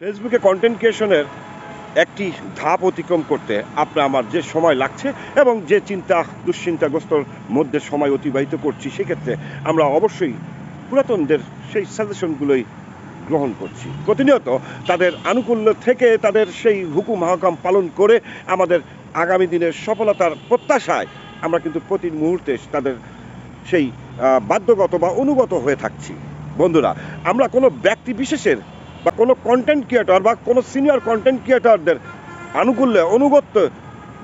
ফেসবুকে কন্টেন্ট ক্রিয়েশনের একটি ধাপ অতিক্রম করতে আপনার আমার যে সময় লাগছে এবং যে চিন্তা, দুশ্চিন্তাগ্রস্তর মধ্যে সময় অতিবাহিত করছি, সেক্ষেত্রে আমরা অবশ্যই পুরাতনদের সেই সাজেশনগুলোই গ্রহণ করছি। প্রতিনিয়ত তাদের আনুকূল্য থেকে তাদের সেই হুকুম, হাকাম পালন করে আমাদের আগামী দিনের সফলতার প্রত্যাশায় আমরা কিন্তু প্রতি মুহূর্তে তাদের সেই বাধ্যগত বা অনুগত হয়ে থাকছি। বন্ধুরা, আমরা কোনো ব্যক্তি বিশেষের বা কোনো কন্টেন্ট ক্রিয়েটর বা কোনো সিনিয়র কন্টেন্ট ক্রিয়েটরদের আনুকূল্যে, অনুগত্য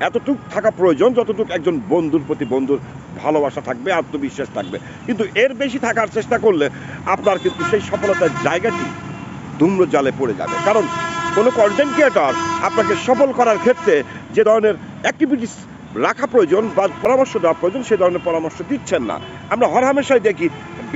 এতটুক থাকা প্রয়োজন যতটুকু একজন বন্ধুর প্রতি বন্ধুর ভালোবাসা থাকবে, আত্মবিশ্বাস থাকবে। কিন্তু এর বেশি থাকার চেষ্টা করলে আপনার কিন্তু সেই সফলতার জায়গাটি ধূম্র জালে পড়ে যাবে। কারণ কোনো কন্টেন্ট ক্রিয়েটর আপনাকে সফল করার ক্ষেত্রে যে ধরনের অ্যাক্টিভিটিস রাখা প্রয়োজন বা পরামর্শ দেওয়া প্রয়োজন, সে ধরনের পরামর্শ দিচ্ছেন না। আমরা হরহামেশাই দেখি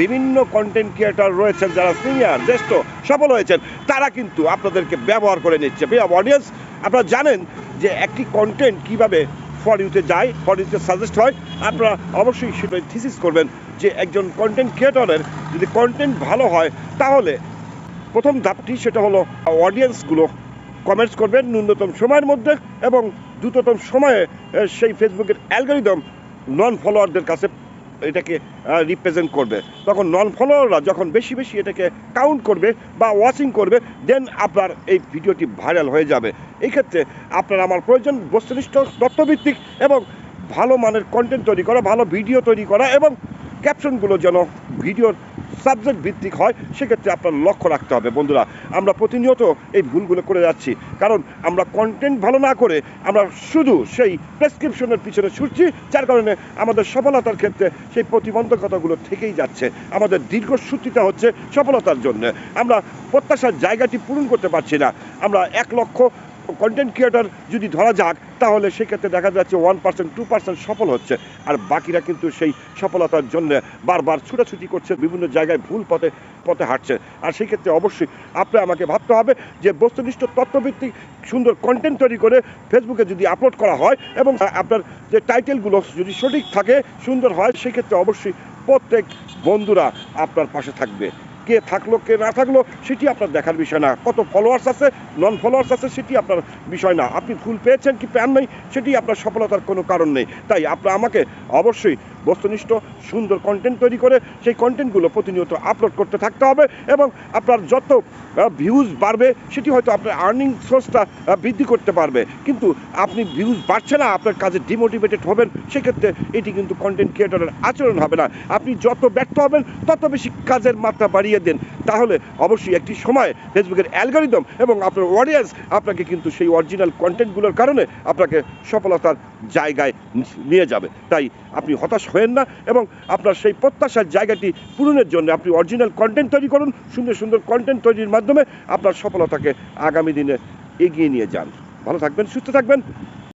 বিভিন্ন কন্টেন্ট ক্রিয়েটর রয়েছেন যারা সিনিয়র জ্যেষ্ঠ, সফল হয়েছেন, তারা কিন্তু আপনাদেরকে ব্যবহার করে নিচ্ছে। অডিয়েন্স আপনারা জানেন যে একটি কন্টেন্ট কীভাবে ফর ইউতে যায় ফর ইউতে সাজেস্ট হয়, আপনারা অবশ্যই সেটাই থিসিস করবেন যে একজন কন্টেন্ট ক্রিয়েটরের যদি কন্টেন্ট ভালো হয়, তাহলে প্রথম ধাপটি সেটা হলো অডিয়েন্সগুলো কমেন্টস করবেন ন্যূনতম সময়ের মধ্যে এবং দ্রুততম সময়ে সেই ফেসবুকের অ্যালগোরিদম নন ফলোয়ারদের কাছে এটাকে রিপ্রেজেন্ট করবে। তখন নন ফলোয়াররা যখন বেশি বেশি এটাকে কাউন্ট করবে বা ওয়াচিং করবে দেন আপনার এই ভিডিওটি ভাইরাল হয়ে যাবে। এই ক্ষেত্রে আপনার আমার প্রয়োজন বস্তুনিষ্ঠ তথ্যভিত্তিক এবং ভালো মানের কন্টেন্ট তৈরি করা, ভালো ভিডিও তৈরি করা এবং ক্যাপশনগুলো যেন ভিডিওর সাবজেক্ট ভিত্তিক হয়, সেক্ষেত্রে আপনার লক্ষ্য রাখতে হবে। বন্ধুরা, আমরা প্রতিনিয়ত এই ভুলগুলো করে যাচ্ছি। কারণ আমরা কন্টেন্ট ভালো না করে আমরা শুধু সেই প্রেসক্রিপশনের পিছনে ছুটছি, যার কারণে আমাদের সফলতার ক্ষেত্রে সেই প্রতিবন্ধকতাগুলো থেকেই যাচ্ছে। আমাদের দীর্ঘসূত্রিতা হচ্ছে সফলতার জন্য। আমরা প্রত্যাশার জায়গাটি পূরণ করতে পারছি না। আমরা এক লক্ষ কন্টেন্ট ক্রিয়েটর যদি ধরা যাক, তাহলে সেক্ষেত্রে দেখা যাচ্ছে ওয়ান পার্সেন্ট টু পার্সেন্ট সফল হচ্ছে। আর বাকিরা কিন্তু সেই সফলতার জন্য বারবার ছুটাছুটি করছে, বিভিন্ন জায়গায় ভুল পথে পথে হাঁটছে। আর সেই ক্ষেত্রে অবশ্যই আপনি আমাকে ভাবতে হবে যে বস্তুনিষ্ঠ তথ্যভিত্তিক সুন্দর কন্টেন্ট তৈরি করে ফেসবুকে যদি আপলোড করা হয় এবং আপনার যে টাইটেলগুলো যদি সঠিক থাকে, সুন্দর হয়, সেক্ষেত্রে অবশ্যই প্রত্যেক বন্ধুরা আপনার পাশে থাকবে। কে থাকল, কে না থাকল, সেটি আপনার দেখার বিষয় না। কত ফলোয়ার্স আছে নন ফলোয়ার্স আছে, সেটি আপনার বিষয় না। আপনি ফুল পেয়েছেন কি প্যান নেই, সেটি আপনার সফলতার কোনো কারণ নেই। তাই আপনার আমাকে অবশ্যই বস্তুনিষ্ঠ, সুন্দর কন্টেন্ট তৈরি করে সেই কন্টেন্টগুলো প্রতিনিয়ত আপলোড করতে থাকতে হবে এবং আপনার যত ভিউজ বাড়বে সেটি হয়তো আপনার আর্নিং সোর্সটা বৃদ্ধি করতে পারবে। কিন্তু আপনি ভিউজ বাড়ছে না, আপনার কাজে ডিমোটিভেটেড হবেন, সেক্ষেত্রে এটি কিন্তু কন্টেন্ট ক্রিয়েটরের আচরণ হবে না। আপনি যত ব্যর্থ হবেন, তত বেশি কাজের মাত্রা বাড়িয়ে দেন। তাহলে অবশ্যই একটি সময় ফেসবুকের অ্যালগোরিদম এবং আপনার অডিয়েন্স আপনাকে কিন্তু সেই অরিজিনাল কন্টেন্টগুলোর কারণে আপনাকে সফলতার জায়গায় নিয়ে যাবে। তাই আপনি হতাশ হয়েন না এবং আপনার সেই প্রত্যাশার জায়গাটি পূরণের জন্য আপনি অরিজিনাল কন্টেন্ট তৈরি করুন, সুন্দর সুন্দর কন্টেন্ট তৈরির মাধ্যমে আপনার সফলতাকে আগামী দিনে এগিয়ে নিয়ে যান। ভালো থাকবেন, সুস্থ থাকবেন।